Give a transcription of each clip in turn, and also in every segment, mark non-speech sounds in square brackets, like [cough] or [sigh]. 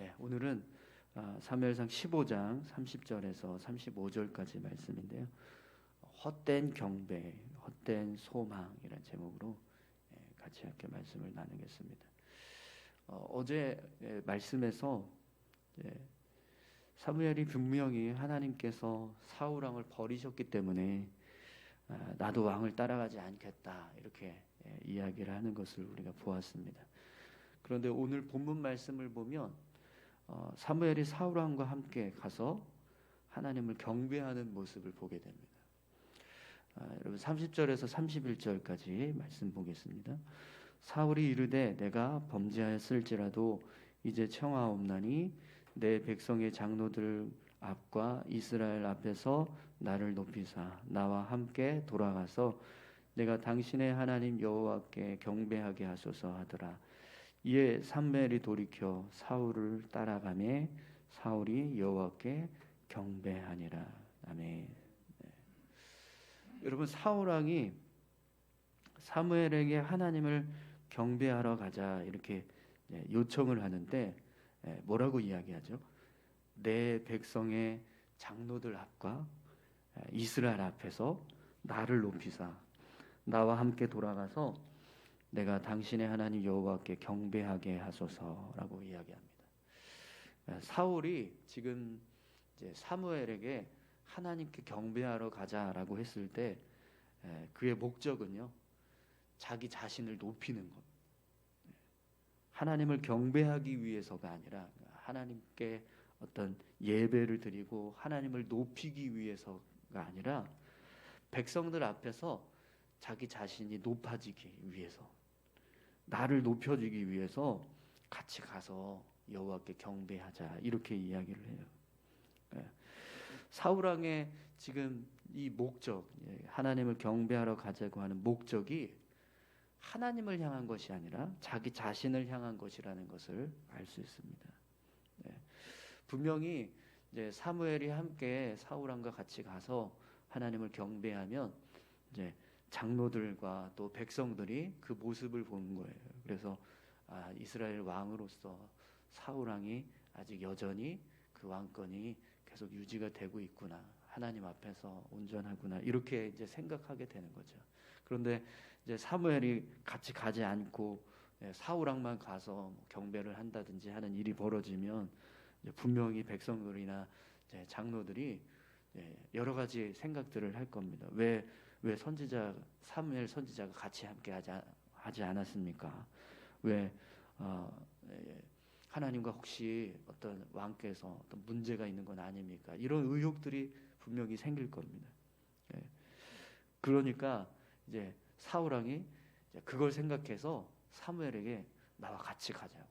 네, 오늘은 아, 사무엘상 15장 30절에서 35절까지 말씀인데요. 헛된 경배, 헛된 소망이라는 제목으로 예, 같이 함께 말씀을 나누겠습니다. 어, 제 말씀에서 예, 사무엘이 분명히 하나님께서 사울 왕을 버리셨기 때문에 아, 나도 왕을 따라가지 않겠다 이렇게 예, 이야기를 하는 것을 우리가 보았습니다. 그런데 오늘 본문 말씀을 보면 어, 사무엘이 사울 왕과 함께 가서 하나님을 경배하는 모습을 보게 됩니다. 아, 여러분 30절에서 31절까지 말씀 보겠습니다. 사울이 이르되 내가 범죄하였을지라도 이제 청하옵나니 내 백성의 장로들 앞과 이스라엘 앞에서 나를 높이사 나와 함께 돌아가서 내가 당신의 하나님 여호와께 경배하게 하소서 하더라. 이에 삼멜이 돌이켜 사울을 따라가매 사울이 여호와께 경배하니라. 아멘. 네. 여러분 사울 왕이 사무엘에게 하나님을 경배하러 가자 이렇게 네, 요청을 하는데 네, 뭐라고 이야기하죠? 내 백성의 장로들 앞과 이스라엘 앞에서 나를 높이사 나와 함께 돌아가서 내가 당신의 하나님 여호와께 경배하게 하소서라고 이야기합니다. 사울이 지금 이제 사무엘에게 하나님께 경배하러 가자라고 했을 때 그의 목적은요 자기 자신을 높이는 것. 하나님을 경배하기 위해서가 아니라 하나님께 어떤 예배를 드리고 하나님을 높이기 위해서가 아니라 백성들 앞에서 자기 자신이 높아지기 위해서 나를 높여주기 위해서 같이 가서 여호와께 경배하자 이렇게 이야기를 해요. 예. 사울 왕의 지금 이 목적 예, 하나님을 경배하러 가자고 하는 목적이 하나님을 향한 것이 아니라 자기 자신을 향한 것이라는 것을 알 수 있습니다. 예. 분명히 이제 사무엘이 함께 사울 왕과 같이 가서 하나님을 경배하면 이제 장로들과 또 백성들이 그 모습을 보는 거예요. 그래서 아, 이스라엘 왕으로서 사울 왕이 아직 여전히 그 왕권이 계속 유지가 되고 있구나. 하나님 앞에서 온전하구나. 이렇게 이제 생각하게 되는 거죠. 그런데 이제 사무엘이 같이 가지 않고 예, 사울 왕만 가서 뭐 경배를 한다든지 하는 일이 벌어지면 분명히 백성들이나 장로들이 여러 가지 생각들을 할 겁니다. 왜 왜 선지자 사무엘 선지자가 같이 함께 하지, 하지 않았습니까? 왜 어, 예, 하나님과 혹시 어떤 왕께서 어떤 문제가 있는 건 아닙니까? 이런 의혹들이 분명히 생길 겁니다. 예. 그러니까 이제 사울 왕이 그걸 생각해서 사무엘에게 나와 같이 가자고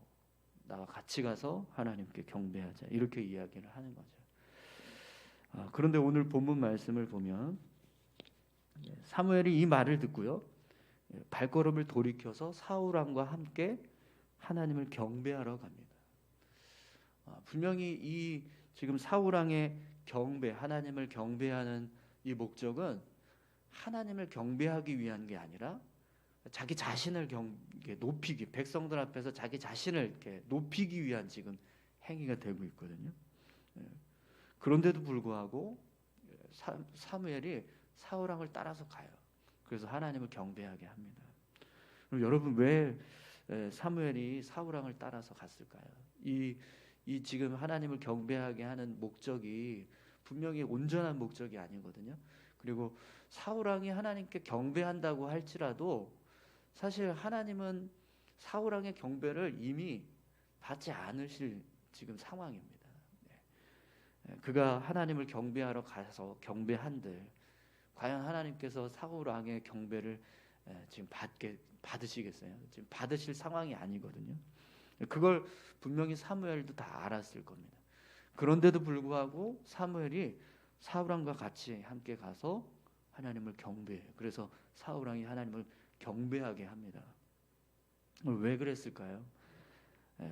나와 같이 가서 하나님께 경배하자 이렇게 이야기를 하는 거죠. 아, 그런데 오늘 본문 말씀을 보면 예, 사무엘이 이 말을 듣고요. 예, 발걸음을 돌이켜서 사울 왕과 함께 하나님을 경배하러 갑니다. 아, 분명히 이 지금 사울 왕의 경배, 하나님을 경배하는 이 목적은 하나님을 경배하기 위한 게 아니라 자기 자신을 경, 높이기, 백성들 앞에서 자기 자신을 이렇게 높이기 위한 지금 행위가 되고 있거든요. 예, 그런데도 불구하고 사무엘이 사울 왕을 따라서 가요. 그래서 하나님을 경배하게 합니다. 그럼 여러분 왜 사무엘이 사울 왕을 따라서 갔을까요? 이, 이 지금 하나님을 경배하게 하는 목적이 분명히 온전한 목적이 아니거든요. 그리고 사울 왕이 하나님께 경배한다고 할지라도 사실 하나님은 사울 왕의 경배를 이미 받지 않으실 지금 상황입니다. 네. 그가 하나님을 경배하러 가서 경배한들 과연 하나님께서 사울 왕의 경배를 지금 받게 받으시겠어요? 지금 받으실 상황이 아니거든요. 그걸 분명히 사무엘도 다 알았을 겁니다. 그런데도 불구하고 사무엘이 사울 왕과 같이 함께 가서 하나님을 경배해요. 그래서 사울 왕이 하나님을 경배하게 합니다. 왜 그랬을까요?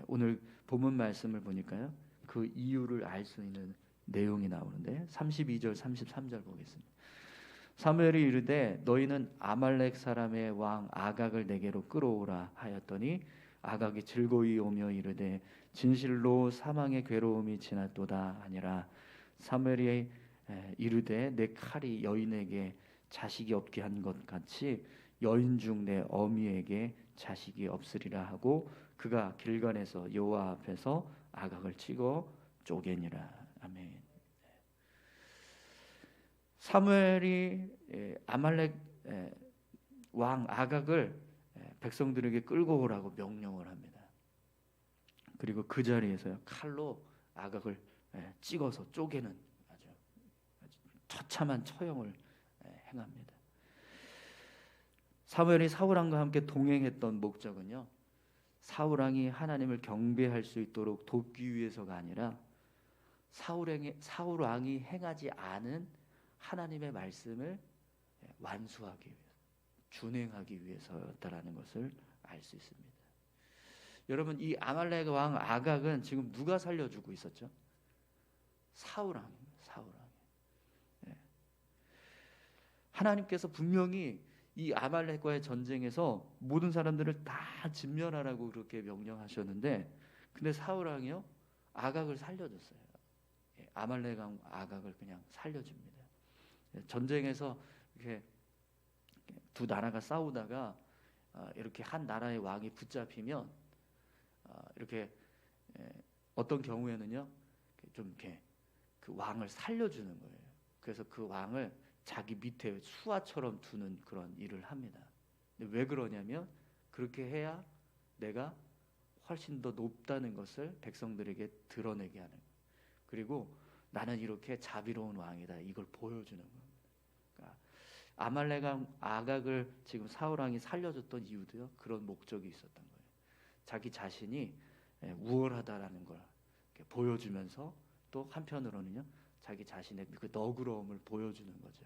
오늘 본문 말씀을 보니까요. 그 이유를 알 수 있는 내용이 나오는데 32절 33절 보겠습니다. 사무엘이 이르되 너희는 아말렉 사람의 왕 아각을 내게로 끌어오라 하였더니 아각이 즐거이 오며 이르되 진실로 사망의 괴로움이 지났도다 아니라 사무엘이 에, 이르되 내 칼이 여인에게 자식이 없게 한 것 같이 여인 중 내 어미에게 자식이 없으리라 하고 그가 길간에서 여호와 앞에서 아각을 치고 쪼개니라 아멘. 사무엘이 에, 아말렉 에, 왕 아각을 에, 백성들에게 끌고 오라고 명령을 합니다. 그리고 그 자리에서 칼로 아각을 에, 찍어서 쪼개는 아주, 처참한 처형을 에, 행합니다. 사무엘이 사울 왕과 함께 동행했던 목적은요. 사울 왕이 하나님을 경배할 수 있도록 돕기 위해서가 아니라 사울 왕이, 사울왕이 행하지 않은 하나님의 말씀을 완수하기 위해서 준행하기 위해서였다라는 것을 알 수 있습니다. 여러분 이 아말렉 왕 아각은 지금 누가 살려주고 있었죠? 사울 왕입니다. 사울 왕. 예. 하나님께서 분명히 이 아말렉과의 전쟁에서 모든 사람들을 다 진멸하라고 그렇게 명령하셨는데 근데 사울 왕이요 아각을 살려줬어요. 예, 아말렉 왕 아각을 그냥 살려줍니다. 예, 전쟁에서 이렇게 두 나라가 싸우다가 어, 이렇게 한 나라의 왕이 붙잡히면 어, 이렇게 예, 어떤 경우에는요 좀 이렇게 그 왕을 살려주는 거예요. 그래서 그 왕을 자기 밑에 수하처럼 두는 그런 일을 합니다. 왜 그러냐면 그렇게 해야 내가 훨씬 더 높다는 것을 백성들에게 드러내게 하는 거예요. 그리고 나는 이렇게 자비로운 왕이다. 이걸 보여주는 겁니다. 아말렉 왕 아각을 지금 사울 왕이 살려줬던 이유도요. 그런 목적이 있었던 거예요. 자기 자신이 예, 우월하다라는 걸 보여주면서 또 한편으로는요. 자기 자신의 그 너그러움을 보여주는 거죠.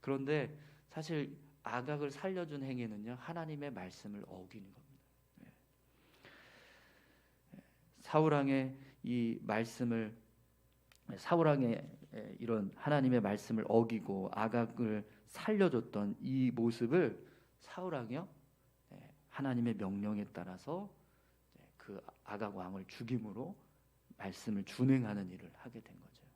그런데 사실 아각을 살려준 행위는요 하나님의 말씀을 어기는 겁니다. 예. 사울 왕의 이 말씀을 사울 왕의 이런 하나님의 말씀을 어기고 아각을 살려줬던 이 모습을 사울 왕이요 예, 하나님의 명령에 따라서 그 아각 왕을 죽임으로 말씀을 준행하는 일을 하게 된 거죠.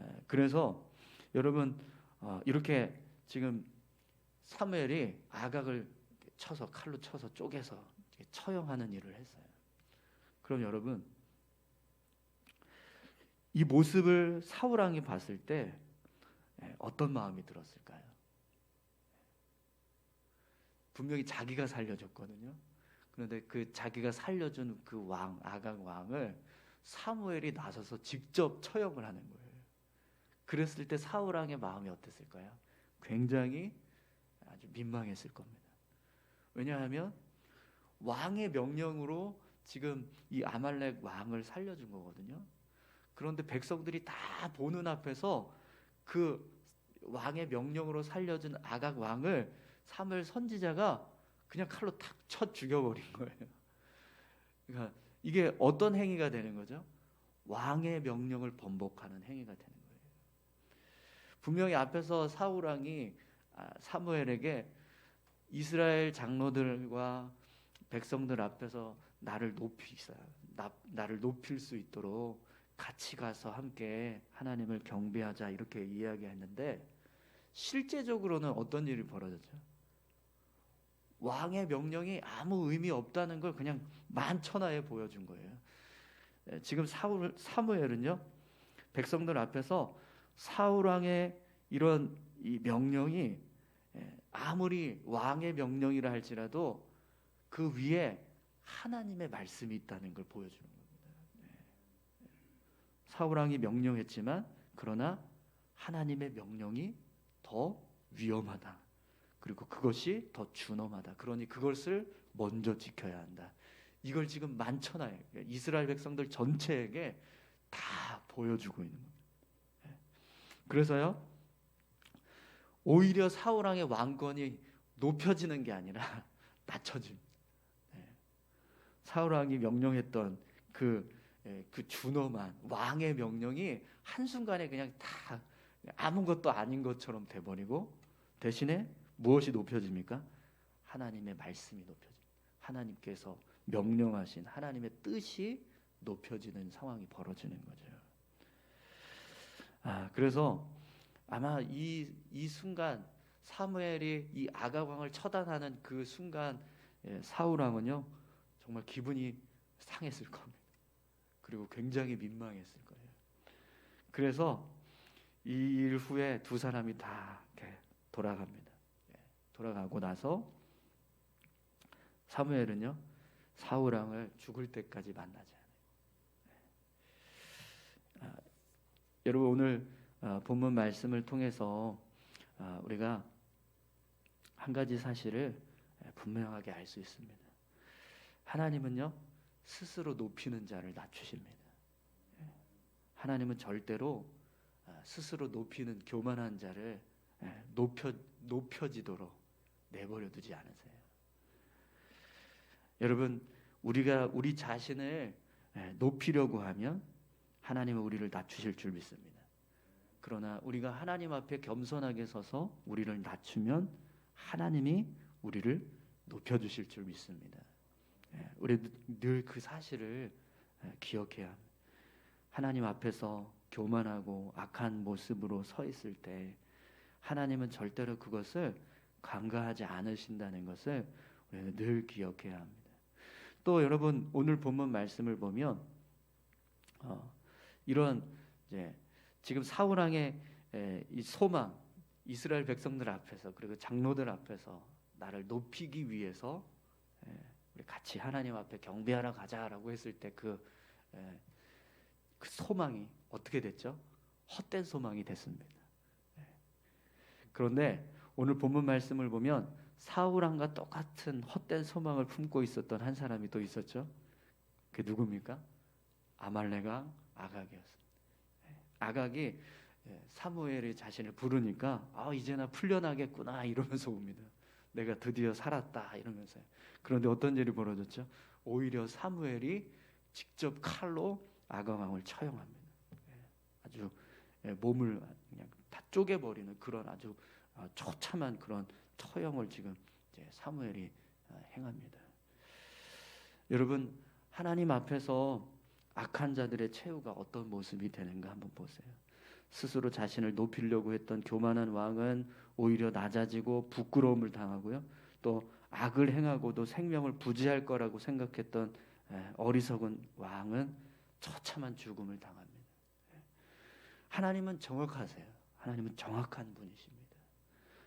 예, 그래서 여러분 어, 이렇게 지금 사무엘이 아각을 쳐서 칼로 쳐서 쪼개서 처형하는 일을 했어요. 그럼 여러분 이 모습을 사울 왕이 봤을 때 예, 어떤 마음이 들었을까요? 분명히 자기가 살려줬거든요. 그런데 그 자기가 살려준 그 왕 아각 왕을 사무엘이 나서서 직접 처형을 하는 거예요. 그랬을 때 사울 왕의 마음이 어땠을까요? 굉장히 아주 민망했을 겁니다. 왜냐하면 왕의 명령으로 지금 이 아말렉 왕을 살려준 거거든요. 그런데 백성들이 다 보는 앞에서 그 왕의 명령으로 살려준 아각 왕을 사무엘 선지자가 그냥 칼로 탁 쳐 죽여버린 거예요. 그러니까 이게 어떤 행위가 되는 거죠? 왕의 명령을 번복하는 행위가 되는 거예요. 분명히 앞에서 사울 왕이 아, 사무엘에게 이스라엘 장로들과 백성들 앞에서 나를 높이사 나, 나를 높일 수 있도록 같이 가서 함께 하나님을 경배하자 이렇게 이야기했는데 실제적으로는 어떤 일이 벌어졌죠? 왕의 명령이 아무 의미 없다는 걸 그냥 만천하에 보여준 거예요. 예, 지금 사울 사무엘은요 백성들 앞에서 사울 왕의 이런 이 명령이 예, 아무리 왕의 명령이라 할지라도 그 위에 하나님의 말씀이 있다는 걸 보여주는 겁니다. 예. 사울 왕이 명령했지만 그러나 하나님의 명령이 더 위험하다. 그리고 그것이 더 준엄하다. 그러니 그것을 먼저 지켜야 한다. 이걸 지금 만천하에 이스라엘 백성들 전체에게 다 보여주고 있는 겁니다. 예. 그래서요. 오히려 사울 왕의 왕권이 높여지는 게 아니라 [laughs] 낮춰집니다. 예. 사울 왕이 명령했던 그, 예, 그 준엄한 왕의 명령이 한순간에 그냥 다 아무것도 아닌 것처럼 돼버리고 대신에 무엇이 높여집니까? 하나님의 말씀이 높여집니다. 하나님께서 명령하신 하나님의 뜻이 높여지는 상황이 벌어지는 거죠. 아, 그래서 아마 이, 이 순간 사무엘이 이 아가왕을 처단하는 그 순간 예, 사울 왕은요 정말 기분이 상했을 겁니다. 그리고 굉장히 민망했을 거예요. 그래서 이 일 후에 두 사람이 다 돌아갑니다. 예, 돌아가고 나서 사무엘은요 사울 왕을 죽을 때까지 만나지 않아요. 예. 아, 여러분 오늘 어, 본문 말씀을 통해서 아, 우리가 한 가지 사실을 예, 분명하게 알 수 있습니다. 하나님은요 스스로 높이는 자를 낮추십니다. 예. 하나님은 절대로 아, 스스로 높이는 교만한 자를 예, 높여 높여지도록 내버려 두지 않으세요. 여러분 우리가 우리 자신을 예, 높이려고 하면 하나님은 우리를 낮추실 줄 믿습니다. 그러나 우리가 하나님 앞에 겸손하게 서서 우리를 낮추면 하나님이 우리를 높여 주실 줄 믿습니다. 예, 우리 늘 그 사실을 예, 기억해야 합니다. 하나님 앞에서 교만하고 악한 모습으로 서 있을 때 하나님은 절대로 그것을 간과하지 않으신다는 것을 우리는 늘 기억해야 합니다. 또 여러분 오늘 본문 말씀을 보면 어, 이런 이제 지금 사울 왕의 에, 이 소망 이스라엘 백성들 앞에서 그리고 장로들 앞에서 나를 높이기 위해서 에, 우리 같이 하나님 앞에 경배하러 가자라고 했을 때그 그 소망이 어떻게 됐죠? 헛된 소망이 됐습니다. 예. 그런데 오늘 본문 말씀을 보면 사울왕과 똑같은 헛된 소망을 품고 있었던 한 사람이 또 있었죠. 그 누굽니까? 아말레가 아각이었습니다. 예. 아각이 예, 사무엘의 자신을 부르니까 아 이제나 풀려나겠구나 이러면서 옵니다. 내가 드디어 살았다 이러면서 그런데 어떤 일이 벌어졌죠? 오히려 사무엘이 직접 칼로 아가왕을 처형합니다. 예, 아주 예, 몸을 그냥 다 쪼개버리는 그런 아주 어, 처참한 그런 처형을 지금 사무엘이 어, 행합니다. 여러분 하나님 앞에서 악한 자들의 최후가 어떤 모습이 되는가 한번 보세요. 스스로 자신을 높이려고 했던 교만한 왕은 오히려 낮아지고 부끄러움을 당하고요. 또 악을 행하고도 생명을 부지할 거라고 생각했던 예, 어리석은 왕은 처참한 죽음을 당합니다. 하나님은 정확하세요. 하나님은 정확한 분이십니다.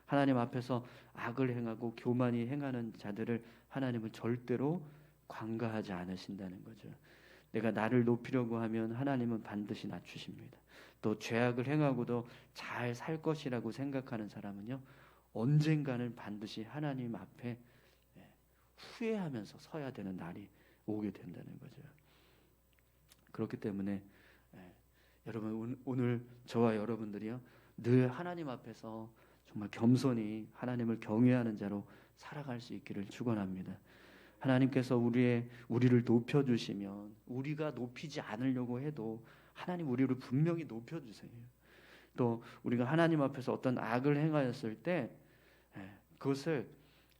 하나님 앞에서 악을 행하고 교만이 행하는 자들을 하나님은 절대로 관가하지 않으신다는 거죠. 내가 나를 높이려고 하면 하나님은 반드시 낮추십니다. 또 죄악을 행하고도 잘 살 것이라고 생각하는 사람은요 언젠가는 반드시 하나님 앞에 예, 후회하면서 서야 되는 날이 오게 된다는 거죠. 그렇기 때문에 예, 여러분 오늘 저와 여러분들이요 늘 하나님 앞에서 정말 겸손히 하나님을 경외하는 자로 살아갈 수 있기를 축원합니다. 하나님께서 우리의 우리를 높여 주시면 우리가 높이지 않으려고 해도 하나님 우리를 분명히 높여 주세요. 또 우리가 하나님 앞에서 어떤 악을 행하였을 때 예, 그것을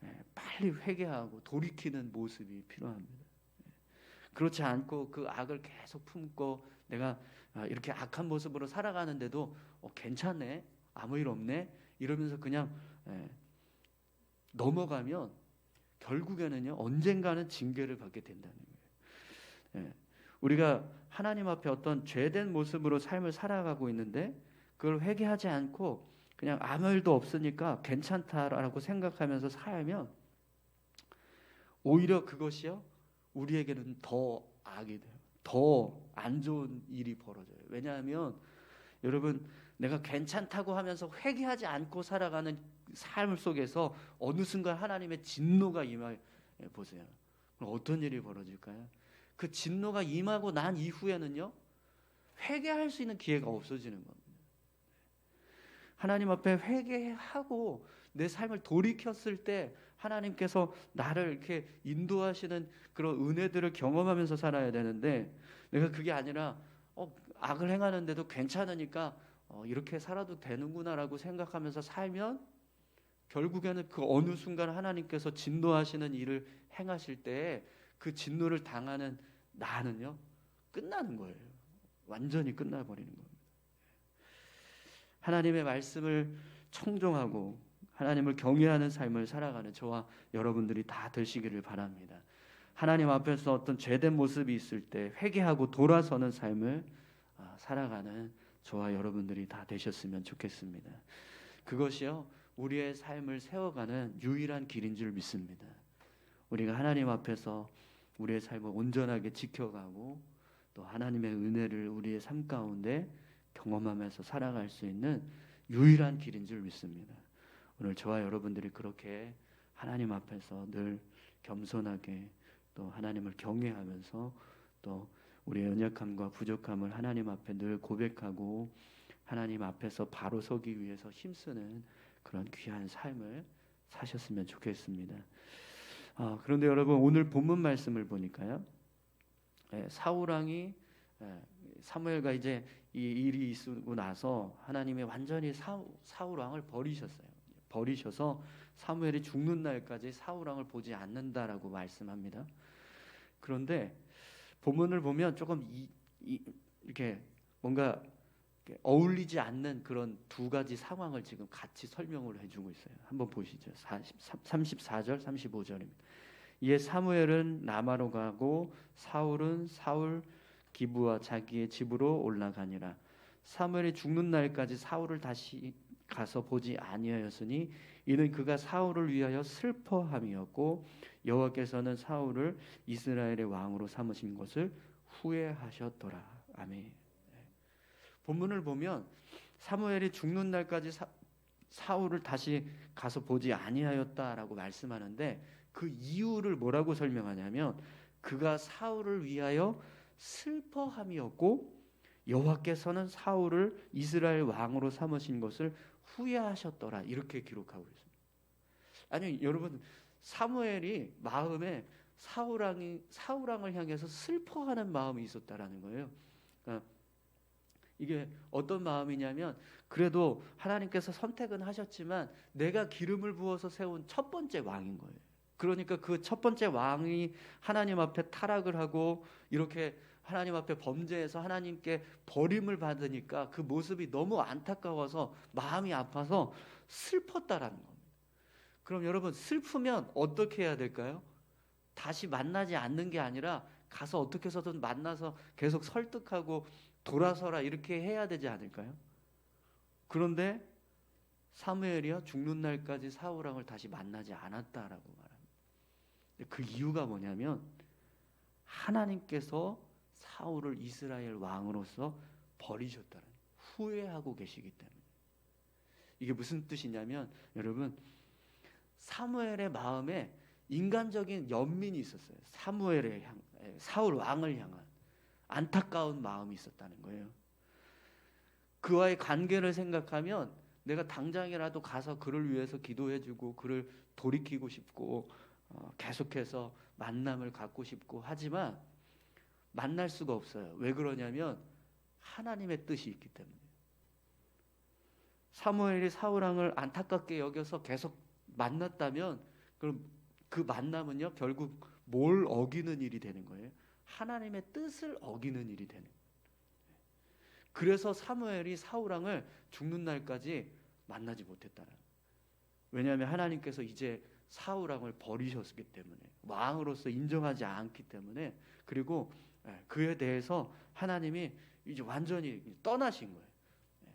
예, 빨리 회개하고 돌이키는 모습이 필요합니다. 그렇지 않고 그 악을 계속 품고 내가 아, 이렇게 악한 모습으로 살아가는데도 어, 괜찮네 아무 일 없네 이러면서 그냥 예, 넘어가면 결국에는요 언젠가는 징계를 받게 된다는 거예요. 예, 우리가 하나님 앞에 어떤 죄된 모습으로 삶을 살아가고 있는데 그걸 회개하지 않고 그냥 아무 일도 없으니까 괜찮다라고 생각하면서 살면 오히려 그것이요 우리에게는 더 악이 돼요. 더 안 좋은 일이 벌어져요. 왜냐하면 여러분 내가 괜찮다고 하면서 회개하지 않고 살아가는 삶 속에서 어느 순간 하나님의 진노가 임하 보세요. 그럼 어떤 일이 벌어질까요? 그 진노가 임하고 난 이후에는요 회개할 수 있는 기회가 없어지는 겁니다. 하나님 앞에 회개하고 내 삶을 돌이켰을 때 하나님께서 나를 이렇게 인도하시는 그런 은혜들을 경험하면서 살아야 되는데 내가 그게 아니라 어, 악을 행하는데도 괜찮으니까 어, 이렇게 살아도 되는구나라고 생각하면서 살면 결국에는 그 어느 순간 하나님께서 진노하시는 일을 행하실 때 그 진노를 당하는 나는요 끝나는 거예요. 완전히 끝나버리는 겁니다. 하나님의 말씀을 청종하고 하나님을 경외하는 삶을 살아가는 저와 여러분들이 다 되시기를 바랍니다. 하나님 앞에서 어떤 죄된 모습이 있을 때 회개하고 돌아서는 삶을 아, 살아가는 저와 여러분들이 다 되셨으면 좋겠습니다. 그것이요 우리의 삶을 세워가는 유일한 길인 줄 믿습니다. 우리가 하나님 앞에서 우리의 삶을 온전하게 지켜가고 또 하나님의 은혜를 우리의 삶 가운데 경험하면서 살아갈 수 있는 유일한 길인 줄 믿습니다. 오늘 저와 여러분들이 그렇게 하나님 앞에서 늘 겸손하게 또 하나님을 경외하면서 또 우리의 연약함과 부족함을 하나님 앞에 늘 고백하고 하나님 앞에서 바로 서기 위해서 힘쓰는 그런 귀한 삶을 사셨으면 좋겠습니다. 아, 그런데 여러분 오늘 본문 말씀을 보니까요. 예, 사울 왕이 예, 사무엘과 이제 이 일이 있고 나서 하나님이 완전히 사, 사울 왕을 버리셨어요. 버리셔서 사무엘이 죽는 날까지 사울 왕을 보지 않는다라고 말씀합니다. 그런데 본문을 보면 조금 이, 이, 이렇게 뭔가 어울리지 않는 그런 두 가지 상황을 지금 같이 설명을 해주고 있어요. 한번 보시죠. 40, 34절, 35절입니다. 이에 사무엘은 남아로 가고 사울은 사울 기부와 자기의 집으로 올라가니라. 사무엘이 죽는 날까지 사울을 다시 가서 보지 아니하였으니 이는 그가 사울을 위하여 슬퍼함이었고 여호와께서는 사울을 이스라엘의 왕으로 삼으신 것을 후회하셨더라. 아멘. 네. 본문을 보면 사무엘이 죽는 날까지 사, 사울을 다시 가서 보지 아니하였다라고 말씀하는데 그 이유를 뭐라고 설명하냐면 그가 사울을 위하여 슬퍼함이었고 여호와께서는 사울을 이스라엘 왕으로 삼으신 것을 후회하셨더라 이렇게 기록하고 있습니다. 아니 여러분 사무엘이 마음에 사울왕이 사울왕을 향해서 슬퍼하는 마음이 있었다라는 거예요. 그러니까 이게 어떤 마음이냐면 그래도 하나님께서 선택은 하셨지만 내가 기름을 부어서 세운 첫 번째 왕인 거예요. 그러니까 그 첫 번째 왕이 하나님 앞에 타락을 하고 이렇게 하나님 앞에 범죄해서 하나님께 버림을 받으니까 그 모습이 너무 안타까워서 마음이 아파서 슬펐다라는 겁니다. 그럼 여러분 슬프면 어떻게 해야 될까요? 다시 만나지 않는 게 아니라 가서 어떻게 해서든 만나서 계속 설득하고 돌아서라 이렇게 해야 되지 않을까요? 그런데 사무엘이요 죽는 날까지 사울왕을 다시 만나지 않았다라고 말합니다. 그 이유가 뭐냐면 하나님께서 사울을 이스라엘 왕으로서 버리셨다는 후회하고 계시기 때문에 이게 무슨 뜻이냐면 여러분 사무엘의 마음에 인간적인 연민이 있었어요. 사무엘의 향 사울 왕을 향한 안타까운 마음이 있었다는 거예요. 그와의 관계를 생각하면 내가 당장이라도 가서 그를 위해서 기도해주고 그를 돌이키고 싶고 어, 계속해서 만남을 갖고 싶고 하지만 만날 수가 없어요. 왜 그러냐면 하나님의 뜻이 있기 때문에. 사무엘이 사울왕을 안타깝게 여겨서 계속 만났다면 그럼 그 만남은요 결국 뭘 어기는 일이 되는 거예요. 하나님의 뜻을 어기는 일이 되는. 그래서 사무엘이 사울왕을 죽는 날까지 만나지 못했다는. 왜냐하면 하나님께서 이제 사울왕을 버리셨기 때문에 왕으로서 인정하지 않기 때문에 그리고 예, 그에 대해서 하나님이 이제 완전히 떠나신 거예요. 예.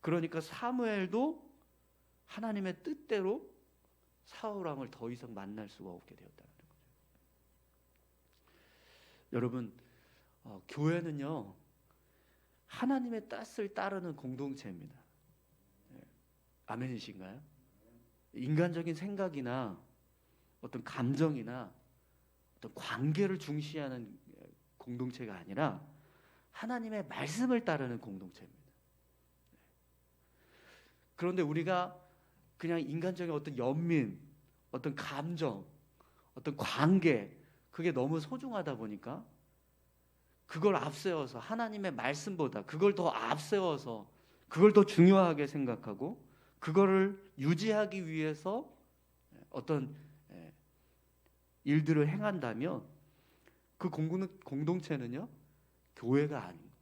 그러니까 사무엘도 하나님의 뜻대로 사울 왕을 더 이상 만날 수가 없게 되었다는 거죠. 여러분, 어, 교회는요 하나님의 뜻을 따르는 공동체입니다. 예. 아멘이신가요? 인간적인 생각이나 어떤 감정이나 어떤 관계를 중시하는 공동체가 아니라 하나님의 말씀을 따르는 공동체입니다. 그런데 우리가 그냥 인간적인 어떤 연민, 어떤 감정, 어떤 관계, 그게 너무 소중하다 보니까 그걸 앞세워서 하나님의 말씀보다 그걸 더 앞세워서 그걸 더 중요하게 생각하고 그거를 유지하기 위해서 어떤 예, 일들을 행한다면 그 공동, 공동체는요 교회가 아닌 거예요.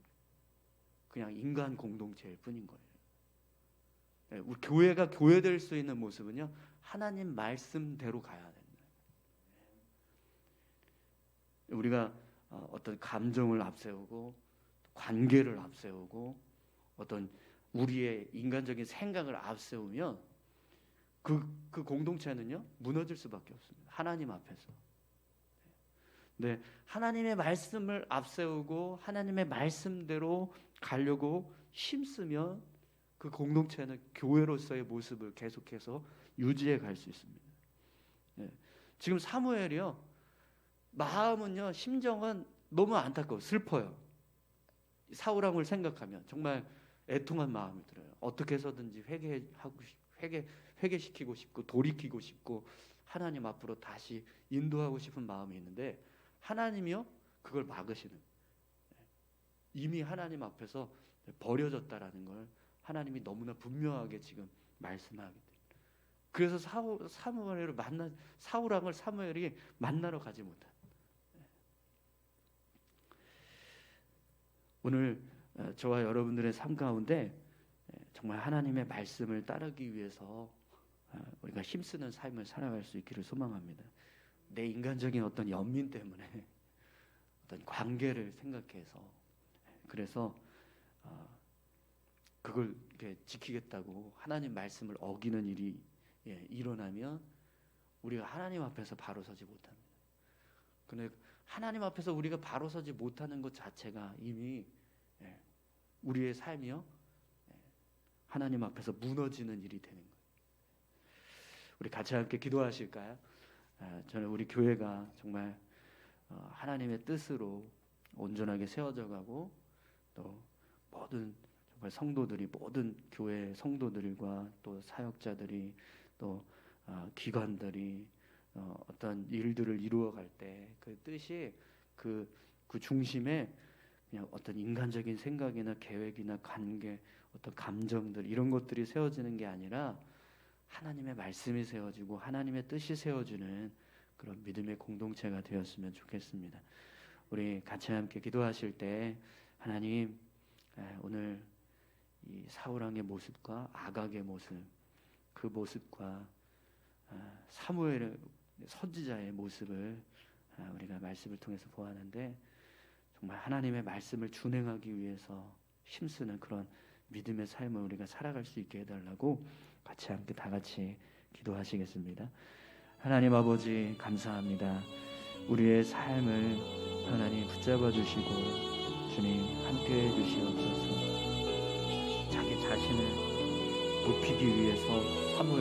그냥 인간 공동체일 뿐인 거예요. 예, 우리 교회가 교회될 수 있는 모습은요 하나님 말씀대로 가야 된다. 우리가 어, 어떤 감정을 앞세우고 관계를 앞세우고 어떤 우리의 인간적인 생각을 앞세우면 그, 그 공동체는요 무너질 수밖에 없습니다. 하나님 앞에서. 네, 하나님의 말씀을 앞세우고 하나님의 말씀대로 가려고 힘쓰면 그 공동체는 교회로서의 모습을 계속해서 유지해 갈 수 있습니다. 네, 지금 사무엘이요 마음은요 심정은 너무 안타까워 슬퍼요. 사울왕을 생각하면 정말 애통한 마음이 들어요. 어떻게 해서든지 회개하고 회개 회개시키고 싶고 돌이키고 싶고 하나님 앞으로 다시 인도하고 싶은 마음이 있는데 하나님이요 그걸 막으시는 이미 하나님 앞에서 버려졌다라는 걸 하나님이 너무나 분명하게 지금 말씀하기 때문에 그래서 사무엘을 만나 사울왕을 사무엘이 만나러 가지 못한 오늘 어, 저와 여러분들의 삶 가운데 정말 하나님의 말씀을 따르기 위해서 어, 우리가 힘쓰는 삶을 살아갈 수 있기를 소망합니다. 내 인간적인 어떤 연민 때문에 [laughs] 어떤 관계를 생각해서 그래서 어, 그걸 지키겠다고 하나님 말씀을 어기는 일이 예, 일어나면 우리가 하나님 앞에서 바로 서지 못합니다. 근데 하나님 앞에서 우리가 바로 서지 못하는 것 자체가 이미 예, 우리의 삶이요 예, 하나님 앞에서 무너지는 일이 되는 거예요. 우리 같이 함께 기도하실까요? 아, 저는 우리 교회가 정말 어, 하나님의 뜻으로 온전하게 세워져 가고 또 모든 정말 성도들이 모든 교회 성도들과 또 사역자들이 또 어, 기관들이 어, 어떤 일들을 이루어갈 때 그 뜻이 그, 그 중심에 그냥 어떤 인간적인 생각이나 계획이나 관계, 어떤 감정들 이런 것들이 세워지는 게 아니라 하나님의 말씀이 세워지고 하나님의 뜻이 세워지는 그런 믿음의 공동체가 되었으면 좋겠습니다. 우리 같이 함께 기도하실 때 하나님 오늘 이 사울왕의 모습과 아각의 모습 그 모습과 아, 사무엘 선지자의 모습을 아, 우리가 말씀을 통해서 보았는데 정말 하나님의 말씀을 준행하기 위해서 힘쓰는 그런 믿음의 삶을 우리가 살아갈 수 있게 해달라고 같이 함께 다 같이 기도하시겠습니다. 하나님 아버지 감사합니다. 우리의 삶을 하나님 붙잡아 주시고 주님 함께 해 주시옵소서. 자기 자신을 높이기 위해서 사무엘